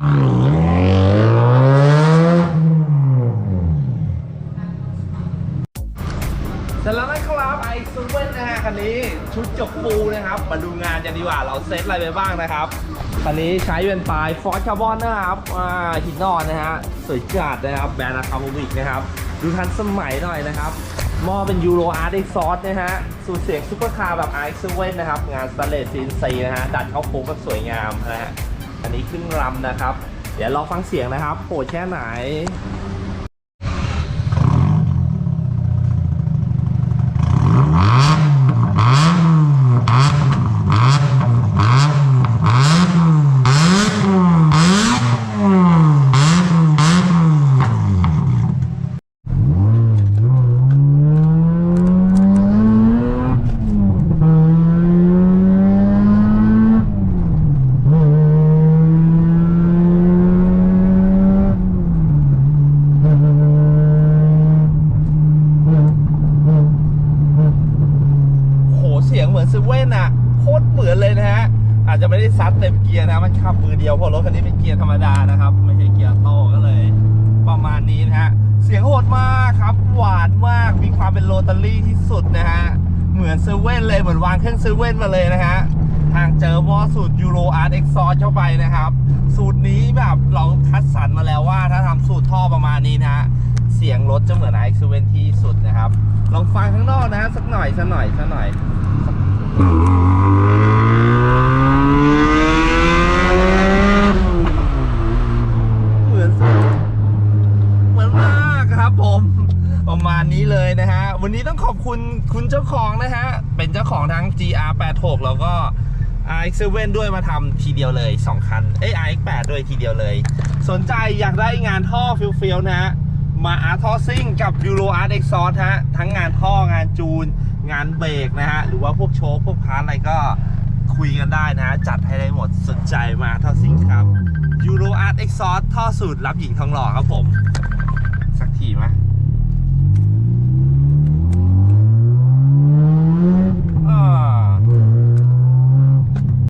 เสร็จแล้วนะครับไอซูเว่นนะฮะคันนี้ชุดจกปูนะครับ มาดูงานกันดีกว่าเราเซตอะไรไปบ้างนะครับคันนี้ใช้เป็นปลายฟอร์ดคาร์บอนนะครับอ่าหินนอนนะฮะสวยจัดนะครับแบรนด์อะคาโมวิกนะครับ ดูทันสมัยหน่อยนะครับหม้อเป็นยูโรอาร์ตซอสนะฮะสูตรเสียงซูเปอร์คาร์แบบไอซูเว่นนะครับ งานสแตเลสซีนซีนะฮะดัดเข้าโค้งแบบสวยงามนะฮะ อันนี้ขึ้นรำนะครับ เดี๋ยวเราฟังเสียงนะครับโหดแค่ไหน สียงเหมือนซูเว่นอะโคตรเหมือนเลยนะฮะอาจจะไม่ได้ซัดเต็มเกียร์นะมันขับมือเดียวเพราะรถคันนี้เป็นเกียร์ธรรมดานะครับไม่ใช่เกียร์โตก็เลย ประมาณนี้นะฮะเสียงโหดมากครับหวานมากมีความเป็นโรตารี่ที่สุดนะฮะเหมือนซูเว่นเลยเหมือนวางเครื่องซูเว่นมาเลยนะฮะทางเจอวอสูตรยูโรอาร์ตเอ็กซ์ซอร์เข้าไปนะครับ สูตรนี้แบบเราคัดสรรมาแล้วว่า ถ้าทำสูตรท่อประมาณนี้นะฮะเสียงรถจะเหมือนไอซ์เวนที่สุดนะครับ ลองฟังข้างนอกนะสักหน่อยสักหน่อยสักหน่อย เหมือนเหมือนมากครับผม ประมาณนี้เลยนะฮะ วันนี้ต้องขอบคุณคุณเจ้าของนะฮะ เป็นเจ้าของทั้ง GR86 แล้วก็ RX7 ด้วยมาทำทีเดียวเลย 2 คัน เอ้ย RX8 ด้วยทีเดียวเลย สนใจอยากได้งานท่อฟิลๆนะฮะ มาอาร์ทอซิ่งกับ Euro Art Exhaust ฮะ ทั้งงานท่องานจูน งานเบรกนะฮะ หรือว่าพวกโชว์พวกพาร์ทอะไรก็คุยกันได้นะฮะจัดให้ได้หมดสนใจมาท่อสิงครับ Euro Art Exhaust ท่อสูตรรับหญิงทองหล่อครับผม